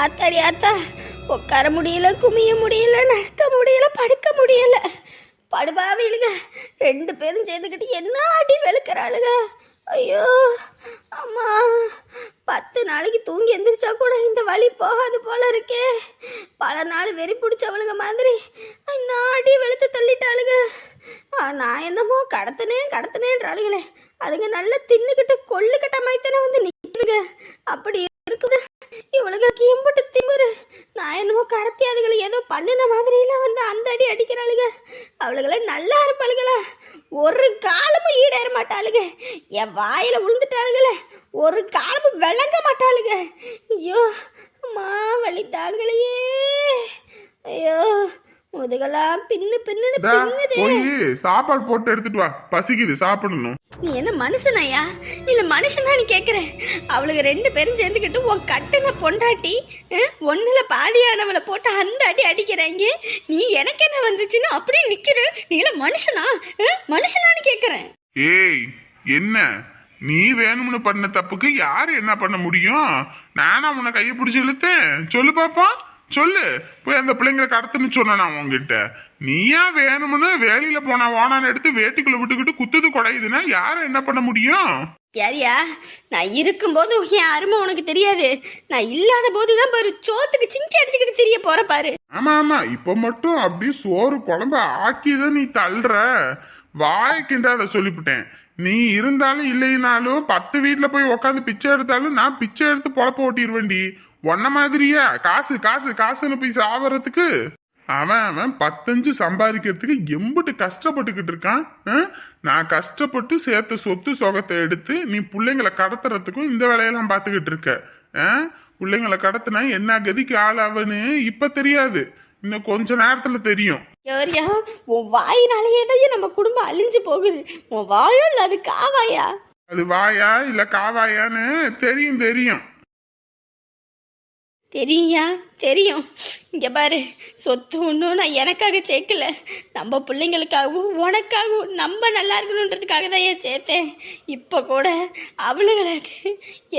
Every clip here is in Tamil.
ஆத்தாடி ஆத்தா உட்கார முடியல குமிய முடியல நடக்க முடியல படுக்க முடியல. படுபாவிலுங்க ரெண்டு பேரும் சேர்ந்துக்கிட்டு என்ன அடி வெளுக்கிறாளுங்க ஐயோ அம்மா பத்து நாளைக்கு தூங்கி எந்திரிச்சா கூட இந்த வழி போகாது போல இருக்கே. பல நாள் வெறி பிடிச்சவளுங்க மாதிரி என்ன அடி வெளுத்து தள்ளிட்டாளுங்க நான் என்னமோ கடத்தினேன் கடத்தினேன்றாளுங்களே அதுங்க நல்லா தின்னுக்கிட்டு கொள்ளுக்கட்ட தானே வந்து நிற்குதுங்க அப்படி இருக்குது இவளுக்கு எம்பிட்டு திமிரு நான் என்னமோ கடத்தி அதுகளை ஏதோ பண்ணின மாதிரிலாம் வந்து அந்த அடி அடிக்கிறாளுங்க அவளுகளை நல்லா இருப்பாளுங்கள ஒரு காலமும் ஈடேற மாட்டாளுங்க என் வாயில விழுந்துட்டாளுங்களே ஒரு காலமும் விளங்க மாட்டாளுங்க ஐயோ அம்மா வழி தாங்களையே ஐயோ முதுகெல்லாம் பின்னு பின்னுதே. போய் சாப்பாடு போட்டு எடுத்துட்டு வா. பசிக்குது சாப்பிடணும். நீ என்ன மனுஷனாயா? இல்ல மனுஷனா நீ கேக்குற? அவளுக்கு ரெண்டு பேரும் சேர்ந்துக்கிட்டு உன் கட்டுன பொண்டாட்டி ஒண்ணுல பாதியானவளை போட்டு அந்த அடி அடிக்கிறாங்க நீ எனக்கு என்ன வந்துச்சுன்னு அப்படியே நிக்கிற. நீ மனுஷனா? மனுஷனான்னு கேக்குறேன். ஏய் என்ன? நீ வேணும்னு பண்ண தப்புக்கு யாரு என்ன பண்ண முடியும்? நானா உன்னை கையை பிடிச்சி இழுத்தேன். சொல்லு பாப்பா சொல்லு. போய் அந்த பிள்ளைங்களை கடத்துன்னு சொன்னேன் நான் உங்ககிட்ட நீயா வேணும்னு வேலையில போனா வானான்னு எடுத்து வேட்டிக்குள்ள விட்டுக்கிட்டு குத்துது குடையுதுன்னா யாரு என்ன பண்ண முடியும்? யாரியா? நான் இருக்கும்போது என் அருமை உனக்கு தெரியாது. நான் இல்லாத போதுதான் பாரு சோத்துக்கு சிங்கி அடிச்சுக்கிட்டு தெரிய போற பாரு. ஆமா ஆமா. இப்ப மட்டும் அப்படியே சோறு குழம்ப ஆக்கிதான் நீ தள்ளுற. வாயை கிண்டாத சொல்லிவிட்டேன் நீ இருந்தாலும் இல்லைனாலும் பத்து வீட்ல போய் உக்காந்து பிச்சை எடுத்தாலும் நான் பிச்சை எடுத்து பொழப்ப ஓட்டிடுவேன்டி உன்ன மாதிரியா? காசு காசு காசுன்னு போய் சாவறதுக்கு? அவன் அவன் பத்தஞ்சு சம்பாதிக்கிறதுக்கு எம்பிட்டு கஷ்டப்பட்டுக்கிட்டு இருக்கான்? நான் கஷ்டப்பட்டு சேர்த்த சொத்து சொகத்தை எடுத்து நீ பிள்ளைங்களை கடத்துறதுக்கும் இந்த வேலையெல்லாம் பார்த்துக்கிட்டு இருக்க? பிள்ளைங்களை கடத்தினா என்ன கதிக்கு ஆளாவன்னு இப்ப தெரியாது. இன்னும் கொஞ்ச நேரத்துல தெரியும். யாரியா உன் வாயினாலேயே தான் நம்ம குடும்பம் அழிஞ்சு போகுது. உன் இல்ல அது காவாயா? அது வாயா இல்ல காவாயான்னு தெரியும் தெரியும். தெரியும்யா தெரியும். இங்கே பாரு சொத்து ஒன்றும் நான் எனக்காக சேர்க்கல. நம்ம பிள்ளைங்களுக்காகவும் உனக்காகவும் நம்ம நல்லா இருக்கணுன்றதுக்காக தான் ஏன் சேர்த்தேன்? இப்போ கூட அவளுங்களுக்கு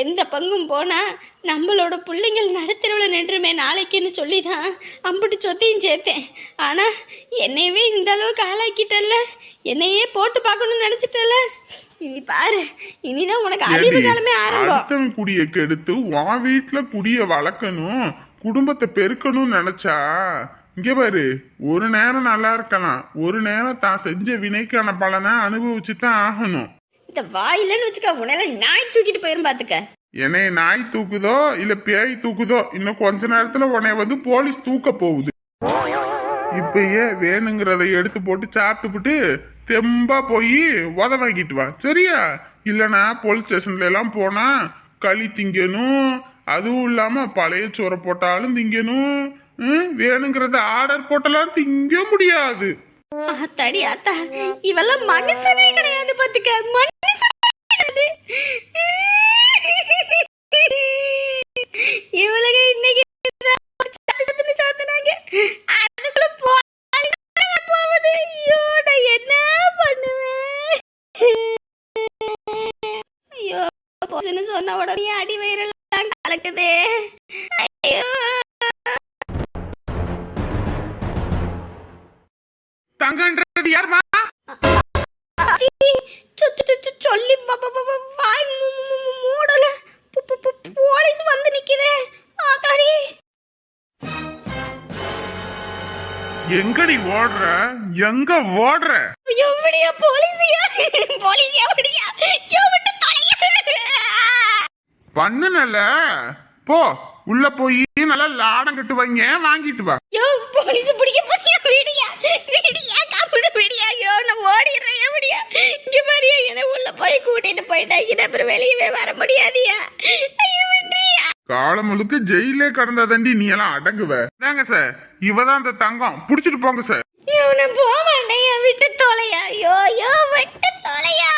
எந்த பங்கும் போனால் நம்மளோட பிள்ளைங்கள் நடுத்தரவில் நின்றுமே நாளைக்குன்னு சொல்லி தான் அம்பிட்டு சொத்தையும் சேர்த்தேன். ஆனால் என்னையவே இந்த அளவுக்கு ஆளாக்கிட்டல என்னையே போட்டு பார்க்கணும்னு நினச்சிட்டல இனி பாரு இனிதான் உனக்கு அறிவு காலமே ஆரம்பம். குடிய கெடுத்து உன் வீட்டுல குடிய வளர்க்கணும் குடும்பத்தை பெருக்கணும்னு நினைச்சா இங்க பாரு ஒரு நேரம் நல்லா இருக்கலாம் ஒரு நேரம் தான் செஞ்ச வினைக்கான பலனை அனுபவிச்சு தான் ஆகணும். இந்த வாயிலன்னு வச்சுக்க உன்னால நாய் தூக்கிட்டு போயிரும் பாத்துக்க. என்னை நாய் தூக்குதோ இல்ல பேய் தூக்குதோ இன்னும் கொஞ்ச நேரத்துல உன்னை வந்து போலீஸ் தூக்க போகுது. இப்பயே வேணுங்கிறத எடுத்து போட்டு சாப்பிட்டுப்புட்டு தெம்பா போய் உத வாங்கிட்டு வா. சரியா? இல்லைனா போலீஸ் ஸ்டேஷன்ல எல்லாம் போனா களி திங்கணும். அதுவும் இல்லாம பழைய சோறை போட்டாலும் திங்கணும். ம், வேணுங்கிறத ஆர்டர் போட்டெல்லாம் திங்க முடியாது. ஆத்தாடி ஆத்தா இவெல்லாம் மனுஷனே கிடையாது பாத்துக்க. மனுஷனே இன்னைக்கு போலீஸ்னு சொன்ன உடனே அடி வயிறெல்லாம் கலக்குதே. ஐயோ. தங்கன்றது யாருமா? சொல்லி வாய் மூடல. போலீஸ் வந்து நிக்குதே. ஆத்தாடி. எங்கடி ஓடுற? எங்க ஓடுற? போலீஸியா? போலீஸ் எவ்வளவு தொலையா பண்ணுனல. போ உள்ள போய் நல்லா லாடம் கட்டு வைங்க வாங்கிட்டு வா? யோ போலீஸ் பிடிக்க போறியா? வீடியா வீடியா காப்பிடு வீடியா. யோ நான் ஓடிடுறேன் எப்படியா இங்க பாரியா என்ன உள்ள போய் கூட்டிட்டு போயிட்டா. இது அப்புறம் வெளியவே வர முடியாதியா? ஐயோ விட்றியா? காலம் முழுக்க ஜெயிலே கடந்தா தண்டி நீ எல்லாம் அடங்குவ. தாங்க சார் இவதான் அந்த தங்கம். புடிச்சிட்டு போங்க சார் ஐயோ நான் போக மாட்டேன் என் விட்டு தொலையா? ஐயோ ஐயோ விட்டு தொலையா?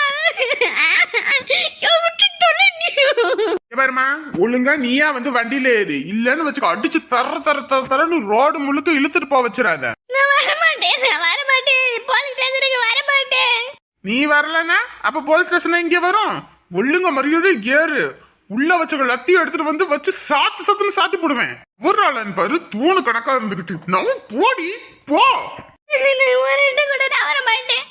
ஐயோ விட்டு தொலை பாரும்மா. ஒழுங்கா நீயா வந்து வண்டியில ஏறு. இல்லன்னு வச்சுக்கோ அடிச்சு தர தர தர தரன்னு ரோடு முழுக்க இழுத்துட்டு போக வச்சிடாத. நான் வர மாட்டேன் நான் வர மாட்டேன் போலீஸ் ஸ்டேஷனுக்கு வர மாட்டேன் நீ வரலனா அப்ப போலீஸ் ஸ்டேஷன் இங்க வரும். ஒழுங்க மரியாதை ஏறு. உள்ள வச்ச லத்தியும் எடுத்துட்டு வந்து வச்சு சாத்து சத்துன்னு சாத்தி போடுவேன். ஒரு ஆளன் பாரு தூணு கணக்கா இருந்துகிட்டு. நான் போடி போ. நான் ஒரு இடம் கூட நான் வர மாட்டேன்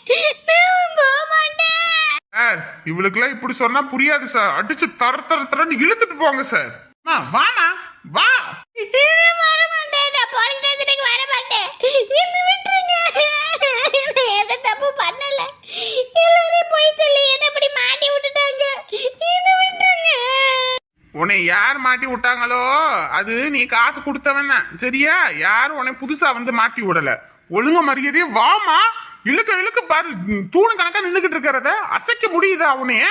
நான் போக மாட்டேன். சார் இவளுக்குலாம் இப்படி சொன்னா புரியாது சார். அடிச்சு தர தர தரன்னு இழுத்துட்டு போங்க சார். அம்மா, வாமா வா. என்ன இப்படி மாட்டி உன்னை யார் மாட்டி விட்டாங்களோ அது நீ காசு கொடுத்தவன் சரியா? யாரும் உன்னை புதுசா வந்து மாட்டி விடல. ஒழுங்க மரியாதையே வாமா இழுக்க இழுக்க பாரு. தூணு கணக்கா நின்னுகிட்டு இருக்கிறத அசைக்க முடியுதா உன்னைய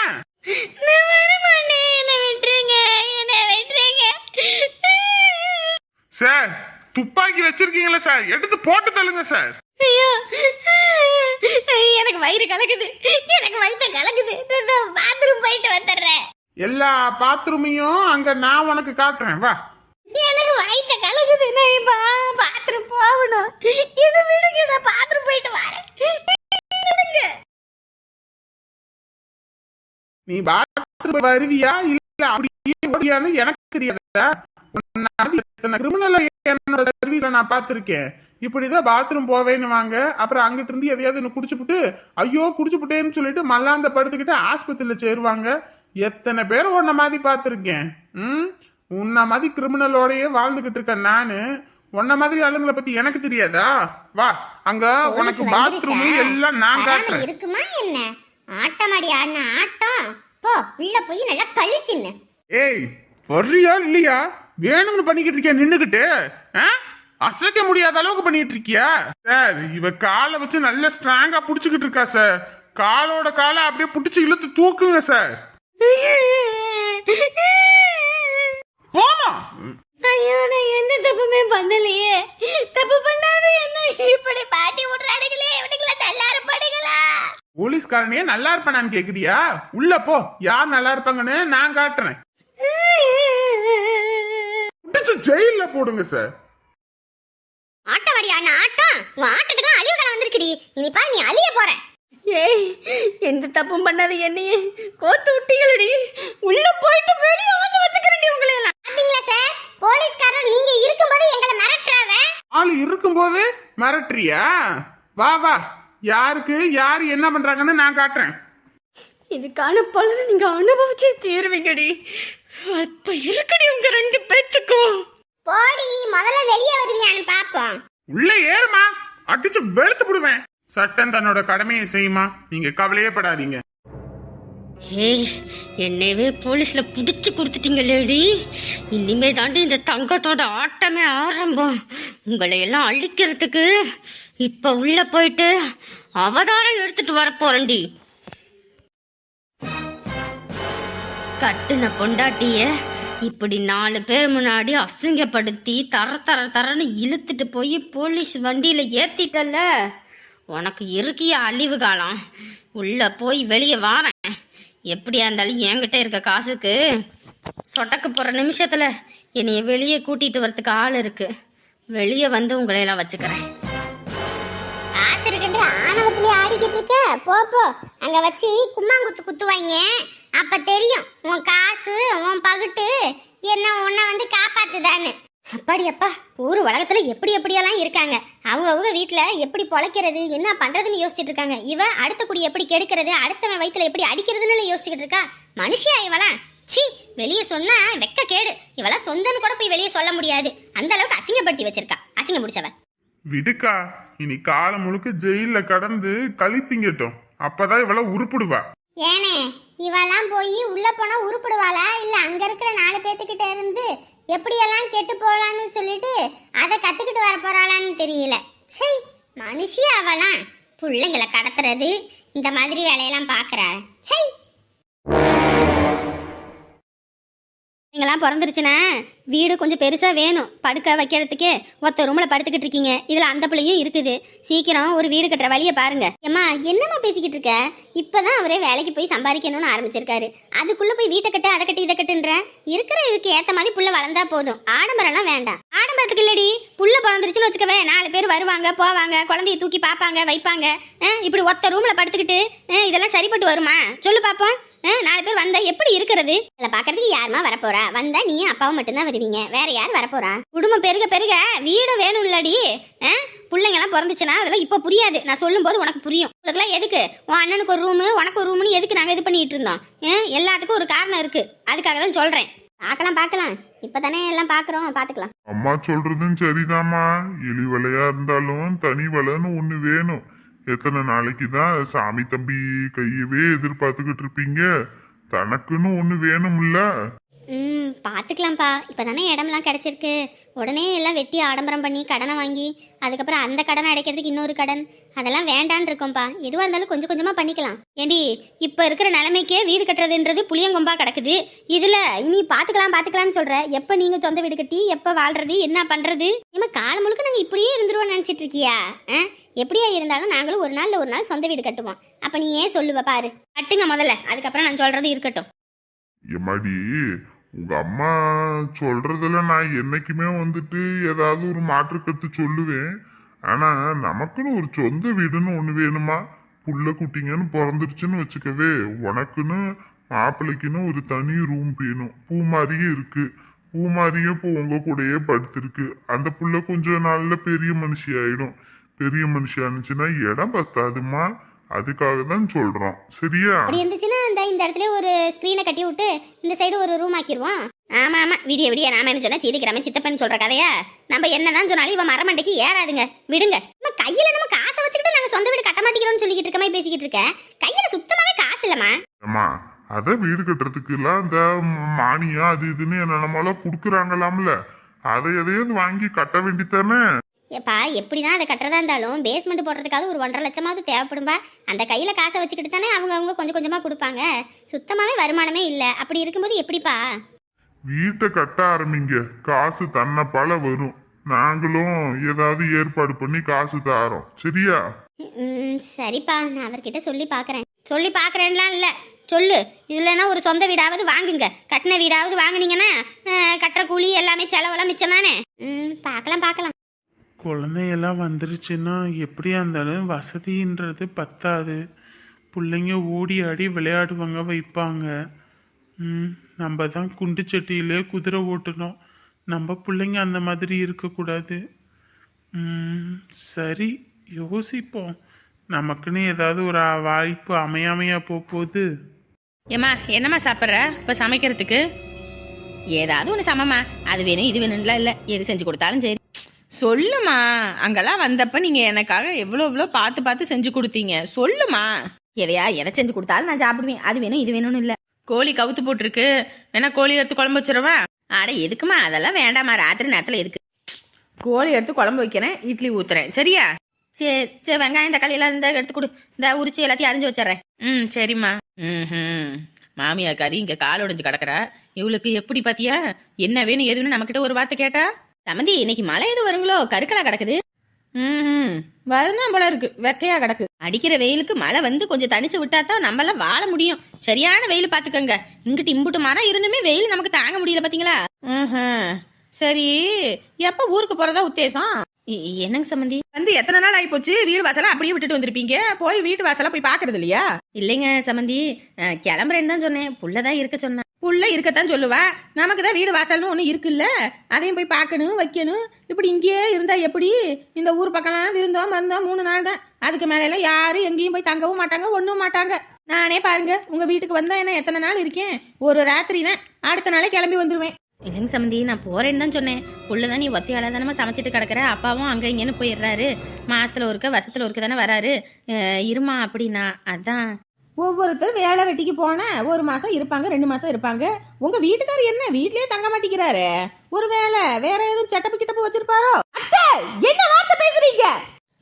சார் துப்பாக்கி வச்சிருக்கீங்களா சார். எடுத்து போட்டு தள்ளுங்க சார். ஐயோ எனக்கு வயிறு கலக்குது. எனக்கு வயிற்று கலக்குது. பாத்ரூம் போயிட்டு வந்துடுறேன். எல்லா பாத்ரூமையும் அங்க நான் உனக்கு காட்டுறேன். வா. எனக்கு வயிற்று கலக்குது நான் பாத்ரூம் போகணும். இது விடுங்க நான் பாத்ரூம் போயிட்டு வரேன். நீ பாத்ரூம் வருவியா? இல்ல அப்படியே ஓடியான்னு எனக்கு தெரியாதா? உன்னால எத்தனை கிரிமினல் என்னோட சர்வீஸ்ல நான் பார்த்துருக்கேன். இப்படிதான் பாத்ரூம் போவேன்னு வாங்க. அப்புறம் அங்கிட்டு இருந்து எதையாவது இன்னும் குடிச்சுப்புட்டு ஐயோ குடிச்சுப்புட்டேன்னு சொல்லிட்டு மல்லாந்த படுத்துக்கிட்டு ஆஸ்பத்திரியில சேருவாங்க. எத்தனை பேர் உன்ன மாதிரி பார்த்துருக்கேன். ம்? உன்ன மாதிரி கிரிமினலோடயே வாழ்ந்துகிட்டு இருக்கேன் நான். உன்ன மாதிரி ஆளுங்களை பத்தி எனக்கு தெரியாதா? வா அங்க உனக்கு பாத்ரூம் எல்லாம் நான் காட்டுறேன். இருக்குமா என்ன? ஆட்டமாடி ஆடின ஆட்டம். போ உள்ள போய் நல்லா கழிக்குன்னு ஏய் வர்றியா இல்லையா? வேணும்னு பண்ணிக்கிட்டு இருக்கியா நின்னுகிட்டு? அசைக்க முடியாத அளவுக்கு பண்ணிட்டு இருக்கியா? சார் இவ காலை வச்சு நல்ல ஸ்ட்ராங்கா புடிச்சுக்கிட்டு இருக்கா சார். காலோட காலை அப்படியே புடிச்சு இழுத்து தூக்குங்க சார். போமா ஐயோ நான் எந்த தப்புமே பண்ணலையே. தப்பு பண்ணாத என்ன? இப்படி பாட்டி விடுறானுங்களே இவனுங்கள நல்லா இருப்பானுங்களா? போலீஸ்காரனே நல்லா இருப்பானான்னு கேக்குறியா? உள்ள போ. யார் நல்லா இருப்பாங்கன்னு நான் காட்டுறேன். புடிச்சு ஜெயில போடுங்க சார் ஆட்டவாடி ஆன ஆட்டம். உன் ஆட்டத்துக்கு அழிவு காலம் வந்துருச்சுடி. இனி பாரு நீ அழிய போற. ஏய் எந்த தப்பும் பண்ணாத என்னையே. கோத்து விட்டீங்களடி. உள்ள போயிட்டு வெளிய வந்து வச்சுக்கிறேன்டி உங்களை எல்லாம் பாத்தீங்களா சார் போலீஸ்காரர் நீங்க இருக்கும்போது எங்களை மிரட்டுறாவ ஆள் இருக்கும்போது மிரட்டுறியா? வா வா. யாருக்கு யார் என்ன பண்றாங்கன்னு நான் காட்டுறேன். இதுக்கான பலனை நீங்க அனுபவிச்சே தீர்வீங்கடி. அப்ப இருக்கடி உங்க ரெண்டு பேத்துக்கும். போடி முதல்ல வெளியே வருவியான்னு பாப்போம். உள்ள ஏறுமா அடிச்சு வெளுத்து விடுவேன் சட்டம் தன்னோட கடமையை செய்யுமா? நீங்க கவலையே படாதீங்க. ஏய் என்னையவே போலீஸ்ல பிடிச்சு கொடுத்துட்டீங்களேடி. இனிமே தாண்டி இந்த தங்கத்தோட ஆட்டமே ஆரம்பம். உங்களை எல்லாம் அழிக்கிறதுக்கு இப்ப உள்ள போயிட்டு அவதாரம் எடுத்துட்டு வர கட்டுன பொண்டாட்டிய இப்படி நாலு பேர் முன்னாடி அசிங்கப்படுத்தி தர தர தரன்னு இழுத்துட்டு போய் போலீஸ் வண்டியில ஏத்திட்டல்ல. உனக்கு இருக்கிய அழிவு காலம். உள்ள போய் வெளியே வாரேன். எப்படியா இருந்தாலும் என்கிட்ட இருக்க காசுக்கு சொட்டக்க போகிற நிமிஷத்தில் என்னைய வெளியே கூட்டிகிட்டு வரத்துக்கு ஆள் இருக்கு. வெளியே வந்து உங்களை எல்லாம் வச்சுக்கிறேன். காசு ஆணவத்திலே ஆடிக்கிட்டு இருக்க. போ போ. அங்க வச்சு கும்மாங்குத்து குத்துவாங்க அப்ப தெரியும் உன் காசு உன் பகுட்டு என்ன உன்னை வந்து காப்பாத்துதான்னு. அப்பாடி அப்பா ஊர் உலகத்துல எப்படி எப்படியெல்லாம் இருக்காங்க? அவங்க அவங்க வீட்டுல எப்படி பொழைக்கிறது என்ன பண்றதுன்னு யோசிச்சுட்டு இருக்காங்க. இவ அடுத்த குடி எப்படி கெடுக்கிறது அடுத்தவன் வயித்துல எப்படி அடிக்கிறதுன்னு யோசிச்சுக்கிட்டு இருக்கா? மனுஷியா இவளாம் சீ வெளியே சொன்னா வெக்க கேடு. இவளாம் சொந்தன்னு கூட போய் வெளியே சொல்ல முடியாது. அந்த அளவுக்கு அசிங்கப்படுத்தி வச்சிருக்கா. அசிங்க முடிச்சவ. விடுக்கா இனி காலம் முழுக்க ஜெயில கடந்து களி திங்கட்டும். அப்பதான் இவள உருப்பிடுவா. ஏனே இவெல்லாம் போய் உள்ள போனா உருப்பிடுவாளா? இல்ல அங்க இருக்கிற நாலு பேத்துக்கிட்ட இருந்து எப்படியெல்லாம் கெட்டு போகலான்னு சொல்லிட்டு அதை கற்றுக்கிட்டு வர போகிறாளான்னு தெரியல. சை மனுஷி அவளாம். பிள்ளைங்களை கடத்துறது இந்த மாதிரி வேலையெல்லாம் பார்க்குறா. சை நீங்களாம் பிறந்துருச்சுன்னா வீடு கொஞ்சம் பெருசாக வேணும். படுக்க வைக்கிறதுக்கே ஒத்த ரூமில் படுத்துக்கிட்டு இருக்கீங்க. இதில் அந்த பிள்ளையும் இருக்குது. சீக்கிரம் ஒரு வீடு கட்டுற வழியை பாருங்க. ஏம்மா என்னம்மா பேசிக்கிட்டு இருக்க? இப்போ தான் அவரே வேலைக்கு போய் சம்பாதிக்கணும்னு ஆரம்பிச்சிருக்காரு. அதுக்குள்ளே போய் வீட்டை கட்டு அதை கட்டி இதை கட்டுன்ற? இருக்கிற இதுக்கு ஏற்ற மாதிரி புள்ள வளர்ந்தா போதும். ஆடம்பரம்லாம் வேண்டாம். ஆடம்பரத்துக்கு இல்லடி. புள்ள பிறந்துருச்சுன்னு வச்சுக்கவே நாலு பேர் வருவாங்க போவாங்க குழந்தைய தூக்கி பார்ப்பாங்க வைப்பாங்க. ஆ, இப்படி ஒத்த ரூமில் படுத்துக்கிட்டு ஆ, இதெல்லாம் சரிப்பட்டு வருமா? சொல்லு பார்ப்போம் நாலு பேர் வந்தா எப்படி இருக்கிறது? இல்ல பாக்குறதுக்கு யாருமா வரப்போறா? வந்தா நீ அப்பாவும் மட்டும்தான் வருவீங்க. வேற யார் வரப்போறா? குடும்பம் பெருக பெருக வீடு வேணும் இல்லடி பிள்ளைங்க எல்லாம் பிறந்துச்சுன்னா அதெல்லாம் இப்ப புரியாது. நான் சொல்லும் போது உனக்கு புரியும். உங்களுக்குலாம் எதுக்கு? உன் அண்ணனுக்கு ஒரு ரூமு உனக்கு ஒரு ரூம்னு எதுக்கு நாங்க இது பண்ணிட்டு இருந்தோம்? எல்லாத்துக்கும் ஒரு காரணம் இருக்கு. அதுக்காக தான் சொல்றேன். பார்க்கலாம் பார்க்கலாம். இப்பதானே எல்லாம் பாக்குறோம் பாத்துக்கலாம் அம்மா சொல்றதும் சரிதாம்மா. இழிவலையா இருந்தாலும் தனி வலைன்னு ஒண்ணு வேணும். எத்தனை நாளைக்கு தான் சாமி தம்பி கையவே எதிர்பார்த்துக்கிட்டு இருப்பீங்க? தனக்குன்னு ஒன்று வேணும்ல. ம் பார்த்துக்கலாம்ப்பா. இப்போ தானே இடம்லாம் கிடச்சிருக்கு. உடனே எல்லாம் வெட்டி ஆடம்பரம் பண்ணி கடனை வாங்கி அதுக்கப்புறம் அந்த கடனை அடைக்கிறதுக்கு இன்னொரு கடன். அதெல்லாம் வேண்டான்னு இருக்கோம்ப்பா. எதுவாக இருந்தாலும் கொஞ்சம் கொஞ்சமாக பண்ணிக்கலாம். ஏண்டி இப்போ இருக்கிற நிலைமைக்கே வீடு கட்டுறதுன்றது புளியங்கொம்பா கிடக்குது. இதில் நீ பார்த்துக்கலாம் பார்த்துக்கலாம்னு சொல்கிற எப்போ நீங்கள் சொந்த வீடு கட்டி எப்போ வாழ்றது என்ன பண்ணுறது ஏமா காலம் முழுக்க நாங்கள் இப்படியே இருந்துருவோம்னு நினச்சிட்டு இருக்கியா? ஆ? எப்படியா இருந்தாலும் நாங்களும் ஒரு நாளில் ஒரு நாள் சொந்த வீடு கட்டுவோம். அப்போ நீ ஏன் சொல்லுவ பாரு. கட்டுங்க முதல்ல. அதுக்கப்புறம் நான் சொல்கிறது இருக்கட்டும். எம்மாடி உங்க அம்மா சொல்றதுல நான் என்னைக்குமே வந்துட்டு ஏதாவது ஒரு மாற்று கருத்து சொல்லுவேன். ஆனா நமக்குன்னு ஒரு சொந்த வீடுன்னு ஒண்ணு வேணுமா? புள்ள குட்டிங்கன்னு பிறந்துருச்சுன்னு வச்சுக்கவே உனக்குன்னு மாப்பிள்ளைக்குன்னு ஒரு தனி ரூம் வேணும். பூ மாதிரியே இருக்கு. பூ மாதிரியே இப்போ உங்க கூடயே படுத்திருக்கு. அந்த புள்ள கொஞ்ச நாள்ல பெரிய மனுஷி ஆயிடும். பெரிய மனுஷி ஆனிச்சுன்னா இடம் பத்தாதுமா அதுக்காக தான் சொல்றோம் சரியா? அப்படி இருந்துச்சுன்னா இந்த இந்த இடத்துல ஒரு ஸ்க்ரீனை கட்டி விட்டு இந்த சைடு ஒரு ரூம் ஆக்கிடுவோம் ஆமா ஆமா விடிய விடிய நாம என்ன சொன்னா சீதிக்கிராம சித்தப்பன் சொல்ற கதையா? நம்ம என்னதான் சொன்னாலும் இவன் மரமண்டைக்கு ஏறாதுங்க. விடுங்க. நம்ம கையில நம்ம காசை வச்சுக்கிட்டு நாங்க சொந்த வீடு கட்ட மாட்டேங்கிறோம்னு சொல்லிக்கிட்டு இருக்க மாதிரி பேசிக்கிட்டு இருக்க. கையில சுத்தமாவே காசு இல்லம்மா. அம்மா அத வீடு கட்டுறதுக்குலாம் இந்த மானியம் அது இதுன்னு என்னென்னமோலாம் கொடுக்குறாங்களாம்ல. அதை எதையாவது வாங்கி கட்ட வேண்டித்தானே? ஏப்பா எப்படிதான் அதை கட்டுறதா இருந்தாலும் பேஸ்மெண்ட் போடுறதுக்காக ஒரு ஒன்றரை லட்சமாவது தேவைப்படும்பா. அந்த கையில காசை வச்சுக்கிட்டு தானே அவங்க அவங்க கொஞ்சம் கொஞ்சமா கொடுப்பாங்க. சுத்தமாவே வருமானமே இல்ல. அப்படி இருக்கும்போது எப்படிப்பா? வீட்டை கட்ட ஆரம்பிங்க. காசு தன்னப்பால வரும். நாங்களும் ஏதாவது ஏற்பாடு பண்ணி காசு தாரோம். சரியா? சரிப்பா. நான் அவர்கிட்ட சொல்லி பார்க்குறேன் சொல்லி பார்க்குறேன்லாம் இல்லை. சொல்லு. இல்லைன்னா ஒரு சொந்த வீடாவது வாங்குங்க. கட்டின வீடாவது வாங்குனீங்கன்னா கட்டுற கூலி எல்லாமே செலவெல்லாம் மிச்சம் தானே? ம் பார்க்கலாம் பார்க்கலாம். குழந்தையெல்லாம் வந்துருச்சுன்னா எப்படியா இருந்தாலும் வசதின்றது பத்தாது. பிள்ளைங்க ஓடி ஆடி விளையாடுவாங்க வைப்பாங்க. ம், நம்ம தான் குண்டு சட்டியிலே குதிரை ஓட்டணும். நம்ம பிள்ளைங்க அந்த மாதிரி இருக்கக்கூடாது. சரி யோசிப்போம். நமக்குன்னு ஏதாவது ஒரு வாய்ப்பு அமையாமையா போக போகுது ஏம்மா என்னம்மா சாப்பிட்ற? இப்போ சமைக்கிறதுக்கு? ஏதாவது ஒன்று சமம்மா. அது வேணும் இது வேணும்லாம் இல்லை. எது செஞ்சு கொடுத்தாலும் சரி. சொல்லுமா. அங்கெல்லாம் வந்தப்ப நீங்கள் எனக்காக எவ்வளோ எவ்வளோ பார்த்து பார்த்து செஞ்சு கொடுத்தீங்க. சொல்லுமா. எதையா எதை செஞ்சு கொடுத்தாலும் நான் சாப்பிடுவேன். அது வேணும் இது வேணும்னு இல்லை. கோழி கவுத்து போட்டிருக்கு. வேணா கோழி எடுத்து குழம்பு வச்சிடவா? ஆட எதுக்குமா? அதெல்லாம் வேண்டாம்மா. ராத்திரி நேரத்தில் எதுக்கு? கோழி எடுத்து குழம்பு வைக்கிறேன். இட்லி ஊத்துறேன். சரியா? சரி சரி வெங்காயம் தக்காளி எல்லாம் இந்த எடுத்து கொடு. இந்த உரிச்சு எல்லாத்தையும் அரிஞ்சு வச்சிடுறேன். ம் சரிம்மா. ம் மாமியாக்காரி இங்கே கால் உடைஞ்சு கிடக்குறா. இவளுக்கு எப்படி பாத்தியா? என்ன வேணும் எதுன்னு நம்மக்கிட்ட ஒரு வார்த்தை கேட்டா? சமந்தி இன்னைக்கு மழை எது வருங்களோ? கருக்கலா கிடக்குது. ம் வருதான் போல இருக்கு. வெக்கையா கிடக்கு. அடிக்கிற வெயிலுக்கு மழை வந்து கொஞ்சம் தனிச்சு விட்டா தான் நம்மளாம் வாழ முடியும். சரியான வெயில் பாத்துக்கோங்க. இங்கிட்டு இம்புட்டு மரம் இருந்துமே வெயில் நமக்கு தாங்க முடியல பாத்தீங்களா. சரி எப்ப ஊருக்கு போறதா உத்தேசம்? என்னங்க சம்மந்தி வந்து எத்தனை நாள் ஆகி போச்சு வீடு வாசல அப்படியே விட்டுட்டு வந்திருப்பீங்க. போய் வீட்டு வாசல போய் பாக்குறது இல்லையா? இல்லைங்க சம்மந்தி கிளம்புறேன்னு தான் சொன்னேன். புள்ளதான் இருக்க சொன்னேன். புள்ள இருக்கத்தான் சொல்லுவா. நமக்கு தான் வீடு வாசல்னு ஒன்று இருக்குல்ல? அதையும் போய் பார்க்கணும் வைக்கணும். இப்படி இங்கேயே இருந்தால் எப்படி? இந்த ஊர் பக்கம்லாம் விருந்தோம் மருந்தோம் மூணு நாள் தான். அதுக்கு மேலெல்லாம் யாரும் எங்கேயும் போய் தங்கவும் மாட்டாங்க ஒன்றும் மாட்டாங்க. நானே பாருங்க உங்கள் வீட்டுக்கு வந்தால் என்ன எத்தனை நாள் இருக்கேன்? ஒரு ராத்திரி தான். அடுத்த நாளே கிளம்பி வந்துடுவேன் இல்லைங்க சம்மந்தி நான் போகிறேன்னு தான் சொன்னேன். புள்ளதான் நீ ஒத்தையால தானே சமைச்சிட்டு கிடக்குற? அப்பாவும் அங்கே இங்கேன்னு போயிடுறாரு. மாசத்துல ஒருக்க வருஷத்துல ஒருக்க தானே வராரு. இருமா அப்படின்னா அதான். ஒவ்வொருத்தர் வேலை வெட்டிக்கு போனேன் ஒரு மாசம் இருப்பாங்க ரெண்டு மாசம் இருப்பாங்க. உங்க வீட்டுக்காரர் என்ன? வீட்லயே தங்க மாட்டேங்கிறாரு. ஒருவேளை வேற எதுவும் சட்டப்பு கிட்டப்பு வச்சிருப்பாரோ? அத்தை என்ன வார்த்தை பேசுறீங்க?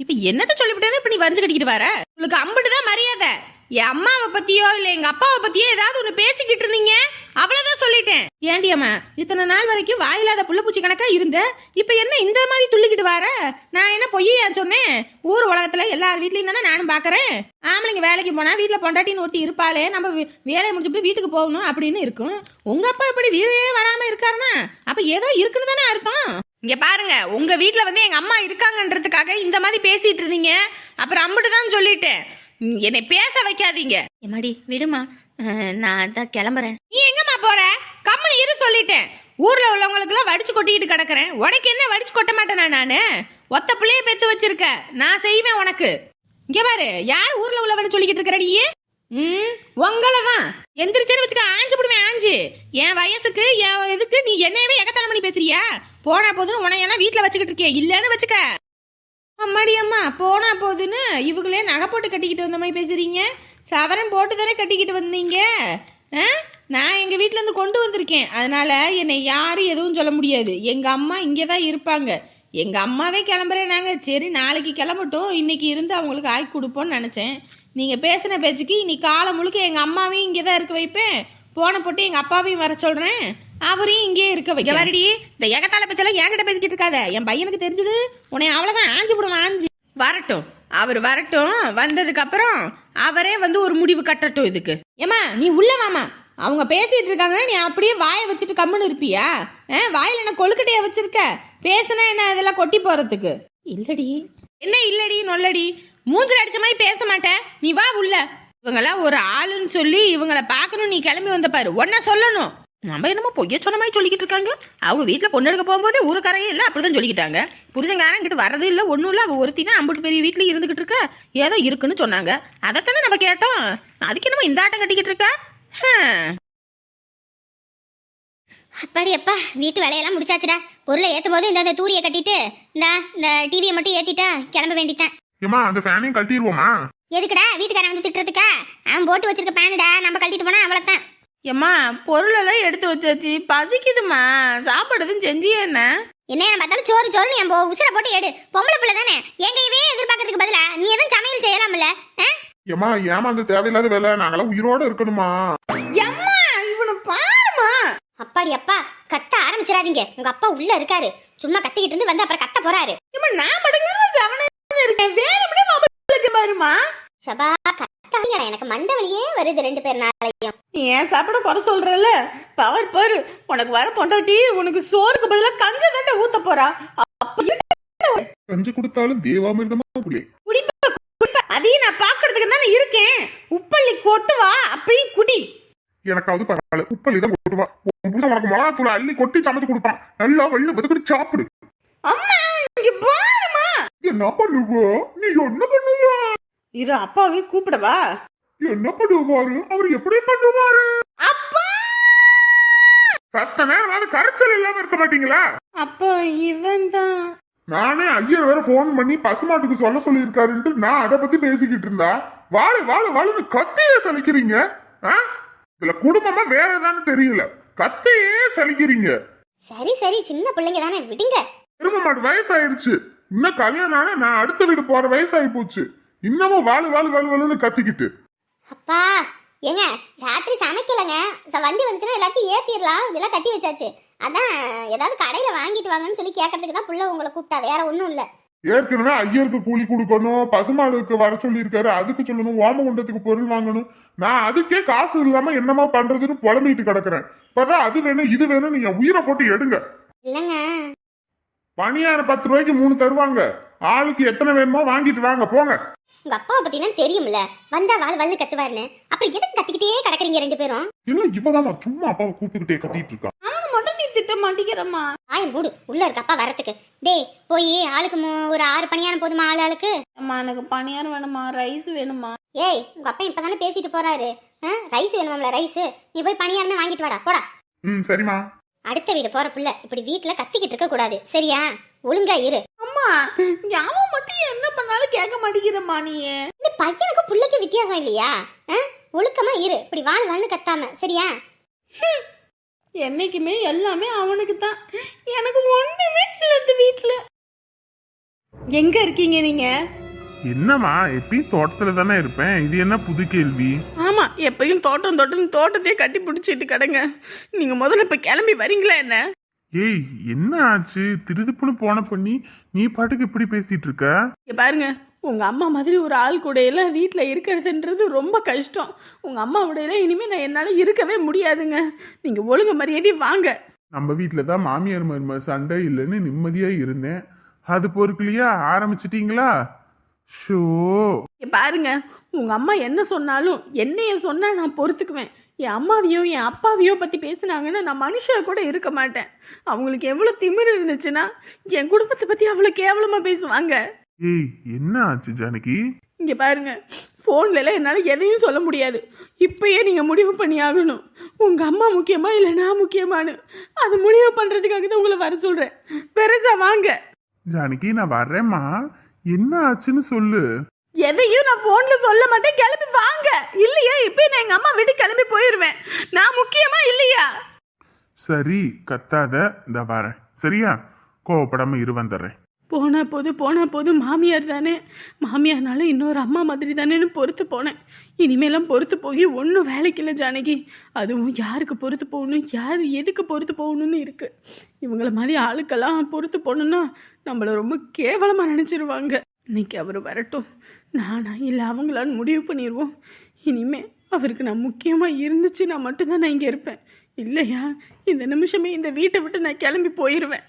இப்ப என்னத்த சொல்லிவிட்டேன்னு இப்ப நீ வரைஞ்சு கட்டிக்கிட்டு வர? உங்களுக்கு அம்புட்டு தான் மரியாதை. என் அம்மாவை பத்தியோ இல்ல எங்க அப்பாவை பத்தியோ ஏதாவது ஒண்ணு பேசிக்கிட்டு இருந்தீங்க? அவ்வளவுதான் சொல்லிட்டேன். ஏண்டி அம்மா இத்தனை நாள் வரைக்கும் வாயில்லாத புள்ளப்பூச்சி கணக்கா இருந்த? இப்ப என்ன இந்த மாதிரி துள்ளிக்கிட்டு வர? நான் என்ன பொய்யா சொன்னேன்? ஊர் உலகத்துல எல்லார் வீட்லயும் தானே நானும் பாக்குறேன். ஆம்பளைங்க வேலைக்கு போனா வீட்டுல பொண்டாட்டின்னு ஒருத்தி இருப்பாளே நம்ம வேலையை முடிச்சுட்டு வீட்டுக்கு போகணும் அப்படின்னு இருக்கும். உங்க அப்பா இப்படி வீடே வராம இருக்காருன்னா அப்ப ஏதோ இருக்குன்னு தானே அர்த்தம்? இங்க பாருங்க உங்க வீட்டுல வந்து எங்க அம்மா இருக்காங்கன்றதுக்காக இந்த மாதிரி பேசிட்டு இருந்தீங்க. அப்புறம் அம்பிட்டு தான் சொல்லிட்டேன். என்னை பேச வைக்காதீங்க. எம்மாடி விடுமா. நான் தான் கிளம்புறேன். நீ எங்கம்மா போற? கம்முனு இரு சொல்லிட்டேன். ஊர்ல உள்ளவங்களுக்குலாம் வடிச்சு கொட்டிக்கிட்டு கிடக்குறேன். உனக்கு என்ன வடிச்சு கொட்ட மாட்டேனா நானு? ஒத்த பிள்ளைய பெத்து வச்சிருக்க. நான் செய்வேன் உனக்கு. இங்க பாரு யார் ஊர்ல உள்ளவன்னு சொல்லிக்கிட்டு இருக்கிற நீ? ம் உங்களை தான். எந்திரிச்சேன்னு வச்சுக்க ஆஞ்சு போடுவேன் ஆஞ்சு. என் வயசுக்கு என் இதுக்கு நீ என்னையவே எகத்தலை பண்ணி பேசுறியா? போனா போதுன்னு உனையெல்லாம் வீட்டுல வச்சுக்கிட்டு இருக்கே இல்லன்னு வச்சுக்க. அம்மாடி அம்மா போனா போதுன்னு இவங்களே நகை போட்டு கட்டிக்கிட்டு வந்த மாதிரி பேசுறீங்க. சவரன் போட்டு தானே கட்டிக்கிட்டு வந்தீங்க? ஆ? நான் எங்கள் வீட்டிலேருந்து கொண்டு வந்திருக்கேன். அதனால் என்னை யாரும் எதுவும் சொல்ல முடியாது. எங்கள் அம்மா இங்கே தான் இருப்பாங்க. எங்கள் அம்மாவே கிளம்புறேன் நாங்கள் சரி நாளைக்கு கிளம்பட்டும். இன்றைக்கி இருந்து அவங்களுக்கு ஆக்கி கொடுப்போன்னு நினச்சேன். நீங்கள் பேசின பேச்சுக்கு இன்றைக்கி காலம் முழுக்க எங்கள் அம்மாவையும் இங்கே தான் இருக்க வைப்பேன். போன போட்டு எங்கள் அப்பாவையும் வர சொல்கிறேன் அவரையும் இங்கே இருக்க வைக்க வரடி இந்த ஏகத்தால பேச்செல்லாம் என்கிட்ட பேசிக்கிட்டு இருக்காத. என் பையனுக்கு தெரிஞ்சது உன்னை அவ்வளோதான் ஆஞ்சு விடுவான் ஆஞ்சு. வரட்டும். அவர் வரட்டும். வந்ததுக்கு அப்புறம் அவரே வந்து ஒரு முடிவு கட்டட்டும் இதுக்கு. ஏமா நீ உள்ள வாமா அவங்க பேசிட்டு இருக்காங்கன்னா நீ அப்படியே வாயை வச்சுட்டு கம்முன்னு இருப்பியா? ஆ, வாயில என்ன கொழுக்கட்டைய வச்சிருக்க? பேசுனா என்ன இதெல்லாம் கொட்டி போறதுக்கு? இல்லடி. என்ன இல்லடி நொல்லடி. மூஞ்சில் அடிச்ச மாதிரி பேச மாட்டேன் நீ வா உள்ள. இவங்கெல்லாம் ஒரு ஆளுன்னு சொல்லி இவங்கள பார்க்கணும். நீ கிளம்பி வந்த பாரு. ஒன்ன சொல்லணும். நம்ம என்னமோ பொய்ய சொன்ன மாதிரி சொல்லிக்கிட்டு இருக்காங்க. அவங்க வீட்டில் பொண்ணு எடுக்க போகும்போதே ஊருக்காரையே இல்லை அப்படிதான் சொல்லிக்கிட்டாங்க. புருஷங்காரன் கிட்ட வரது இல்லை ஒன்றும் இல்லை அவள் ஒருத்தி தான் அம்புட்டு பெரிய வீட்டில் இருந்துகிட்டு இருக்கா. ஏதோ இருக்குன்னு சொன்னாங்க. அதைத்தானே நம்ம கேட்டோம். அதுக்கு என்னமோ இந்த ஆட்டம் கட்டிக்கிட்டு இருக்கா. அப்பாடி அப்பா வீட்டு வேலையெல்லாம் முடிச்சாச்சுடா. பொருளை ஏற்றும் போது இந்த இந்த தூரியை கட்டிட்டு இந்த இந்த டிவியை மட்டும் ஏற்றிட்டா கிளம்ப வேண்டித்தான். ஏமா அந்த ஃபேனையும் கழட்டிடுவோமா எதுக்குடா வீட்டுக்காரன் வந்து திட்டுறதுக்கா? அவன் போட்டு வச்சிருக்க பேனுடா நம்ம கழட்டிட்டு போனா அவ்வளோதான் ஏம்மா பொருளெல்லாம் எடுத்து வச்சாச்சு. பசிக்குதுமா சாப்பாடு எதுவும் செஞ்சியே என்ன? என்ன பார்த்தாலும் சோறு சோறுன்னு என் பொ- உசுரை போட்டு எடு. பொம்பளை பிள்ளை தானே. எங்கேயவே எதிர்பார்க்கறதுக்கு பதிலா? நீ எதுவும் சமையல் செய்யலாம்ல? ஏமா ஏமா அந்த தேவையில்லாத வேலை? நாங்களாம் உயிரோட இருக்கணுமா? அம்மா இவனை பாருமா அப்பாடி அப்பா கத்த ஆரம்பிச்சிடாதீங்க. உங்க அப்பா உள்ள இருக்காரு. சும்மா கத்திக்கிட்டு இருந்து வந்து அப்புறம் கத்த போறாரு. ஏம்மா நான் மட்டும் செவன இருக்கேன். மொபைலுக்கு பாருமா சபா கத்தாதீங்க எனக்கு மண்டை வலியே வருது ரெண்டு பேர் நாளையும். நீ ஏன் சாப்பிட குறை சொல்றல பவர் பாரு உனக்கு வர பொண்டாட்டி உனக்கு சோறுக்கு பதிலா கஞ்ச தண்டை ஊத்த போறா. கஞ்சி கொடுத்தாலும் தேவாமிர்தமா குடி குடிப்ப குடிப்ப. அதையும் நான் பாக்குறதுக்கு தானே இருக்கேன். உப்பள்ளி கொட்டு வா அப்பயும் குடி. எனக்காவது பரவாயில்ல. உப்பள்ளி தான் கொட்டுவா. உன் புருஷன் உனக்கு மிளகா தூளை அள்ளி கொட்டி சமைச்சு கொடுப்பான். நல்லா வெள்ள வெதுக்கடி சாப்பிடு. அம்மா இங்க பாருமா என்ன பண்ணுவோ? நீ என்ன பண்ணுவா? இரு அப்பாவே கூப்பிடவா. என்ன பண்ணுவாரு? அவர் எப்படி பண்ணுவாரு? சத்த நேரம் கரைச்சல் இல்லாம இருக்க மாட்டீங்களா? அப்போ இவன் தான் நானே ஐயர் வேற ஃபோன் பண்ணி பசுமாட்டுக்கு சொல்ல சொல்லியிருக்காருன்ட்டு நான் அதை பத்தி பேசிக்கிட்டு இருந்தா. வாழு வாழு வாழுன்னு கத்தியே சலிக்கிறீங்க? இதுல குடும்பமா வேற ஏதான்னு தெரியல. கத்தியே சலிக்கிறீங்க. சரி சரி சின்ன பிள்ளைங்க தானே விடுங்க. திரும்ப மாட்டு வயசாயிருச்சு. இன்னும் கல்யாணம் நான் அடுத்த வீடு போற வயசாகி போச்சு. இன்னமும் வாழு வாழு வாழு வாழுன்னு கத்திக்கிட்டு. அப்பா ஏங்க ராத்திரி சமைக்கலங்க. ச- வண்டி வந்துச்சுன்னா எல்லாத்தையும் ஏத்திடலாம். இதெல்லாம் கட்டி வச்சாச்சு. அதான் ஏதாவது கடையில வாங்கிட்டு வாங்கன்னு சொல்லி கேட்கறதுக்கு தான் புள்ள உங்களை கூப்பிட்டா. வேற ஒன்றும் இல்லை. ஏற்கனவே ஐயருக்கு கூலி கொடுக்கணும் பசுமாடுக்கு வர சொல்லியிருக்காரு. அதுக்கு சொல்லணும் ஓமகுண்டத்துக்கு பொருள் வாங்கணும். நான் அதுக்கே காசு இல்லாம என்னமா பண்றதுன்னு புலம்பிட்டு கிடக்குறேன். இப்பதான் அது வேணும் இது வேணும் நீங்க உயிரை போட்டு எடுங்க. இல்லைங்க. பணியார பத்து ரூபாய்க்கு மூணு தருவாங்க. ஆளுக்கு எத்தனை வேணுமோ வாங்கிட்டு வாங்க போங்க. உங்க அப்பாவை பத்தி தான் தெரியும்ல? வந்தா வாழ் வந்து கத்துவாருன்னு. அப்புறம் எதுக்கு கத்திக்கிட்டே கிடக்குறீங்க ரெண்டு பேரும்? இல்ல இவதாம்மா சும்மா அப்பாவை கூப்பிட்டுக்கிட்டே கத்திட்டு இருக்கா. அவனை மட்டும் நீ திட்ட மாட்டேங்கிறம்மா. ஆயம் மூடு. உள்ள இருக்க அப்பா வரத்துக்கு. டேய் போய் ஆளுக்கு மூ- ஒரு ஆறு பணியாரம் போதுமா ஆள் ஆளுக்கு? அம்மா எனக்கு பணியாரம் வேணுமா ரைஸ் வேணுமா ஏய் உங்க அப்பா இப்பதானே பேசிட்டு போறாரு. ரைஸ் வேணுமாம்ல ரைஸ்? நீ போய் பணியாரமே வாங்கிட்டு வாடா போடா. ம் சரிம்மா. அடுத்த வீடு போற புள்ள இப்படி வீட்ல கத்திக்கிட்டு இருக்க கூடாது. சரியா? ஒழுங்கா இரு. அவன் மட்டும் என்ன பண்ணாலும் கேட்க மாட்டேங்கிறம்மா நீ இந்த பையனுக்கு புள்ளைக்கு வித்தியாசம் இல்லையா? ஆ? ஒழுக்கமா இரு. இப்படி வாழ் வாழ்னு கத்தாம. சரியா? என்னைக்குமே எல்லாமே அவனுக்கு தான் எனக்கு ஒண்ணுமே இல்லை இந்த வீட்டுல எங்க இருக்கீங்க நீங்க? என்னம்மா எப்பயும் தோட்டத்துல தானே இருப்பேன். இது என்ன புது கேள்வி? ஆமா எப்பயும் தோட்டம் தோட்டம் தோட்டத்தையே கட்டி பிடிச்சிட்டு கிடங்க. நீங்க முதல்ல இப்ப கிளம்பி வரீங்களா என்ன? ஏய் என்ன ஆச்சு? திருதுப்புன்னு போன பண்ணி நீ பாட்டுக்கு இப்படி பேசிட்டு இருக்க இங்க பாருங்க உங்க அம்மா மாதிரி ஒரு ஆள் கூட எல்லாம் வீட்டுல இருக்கிறதுன்றது ரொம்ப கஷ்டம். உங்க அம்மா எல்லாம் இனிமே நான் என்னால இருக்கவே முடியாதுங்க. நீங்க ஒழுங்கு மரியாதை வாங்க. நம்ம வீட்டில் தான் மாமியார் மரும சண்டை இல்லைன்னு நிம்மதியா இருந்தேன். அது பொறுக்கலையா? ஆரம்பிச்சிட்டீங்களா? ஷோ. இங்க பாருங்க உங்க அம்மா என்ன சொன்னாலும் என்னைய சொன்னா நான் பொறுத்துக்குவேன். என் அம்மாவையோ என் அப்பாவையோ பத்தி பேசுனாங்கன்னா நான் மனுஷா கூட இருக்க மாட்டேன். அவங்களுக்கு எவ்வளவு திமிரு இருந்துச்சுன்னா என் குடும்பத்தை பத்தி அவ்வளவு கேவலமா பேசுவாங்க. ஏய் என்ன ஆச்சு ஜானகி? இங்க பாருங்க ஃபோன்ல எல்லாம் என்னால எதையும் சொல்ல முடியாது. இப்பயே நீங்க முடிவு பண்ணி ஆகணும். உங்க அம்மா முக்கியமா இல்ல நான் முக்கியமானு அது முடிவு பண்றதுக்காக தான் உங்களை வர சொல்றேன். பெருசா வாங்க. ஜானகி நான் வர்றேம்மா. என்ன ஆச்சுன்னு சொல்லு. எதையும் நான் ஃபோன்ல சொல்ல மாட்டேன். கிளம்பி வாங்க. இல்லையா இப்பயே நான் எங்க அம்மா வீட்டு கிளம்பி இல்லையா சரி கத்தாத இந்த வரேன். சரியா? கோவப்படாம இரு வந்துடுறேன். போனா போது போனா போது மாமியார் தானே. மாமியார்னால இன்னொரு அம்மா மாதிரி தானேன்னு பொறுத்து போனேன். இனிமேலாம் பொறுத்து போய் ஒன்றும் வேலைக்கு இல்லை ஜானகி. அதுவும் யாருக்கு பொறுத்து போகணும் யார் எதுக்கு பொறுத்து போகணும்னு இருக்கு. இவங்கள மாதிரி ஆளுக்கெல்லாம் பொறுத்து போகணுன்னா நம்மளை ரொம்ப கேவலமாக நினச்சிருவாங்க. இன்னைக்கு அவர் வரட்டும். நானா இல்லை அவங்களான்னு முடிவு பண்ணிடுவோம் இனிமே அவருக்கு நான் முக்கியமாக இருந்துச்சு நான் மட்டும்தான் நான் இங்கே இருப்பேன். இல்லையா? இந்த நிமிஷமே இந்த வீட்டை விட்டு நான் கிளம்பி போயிடுவேன்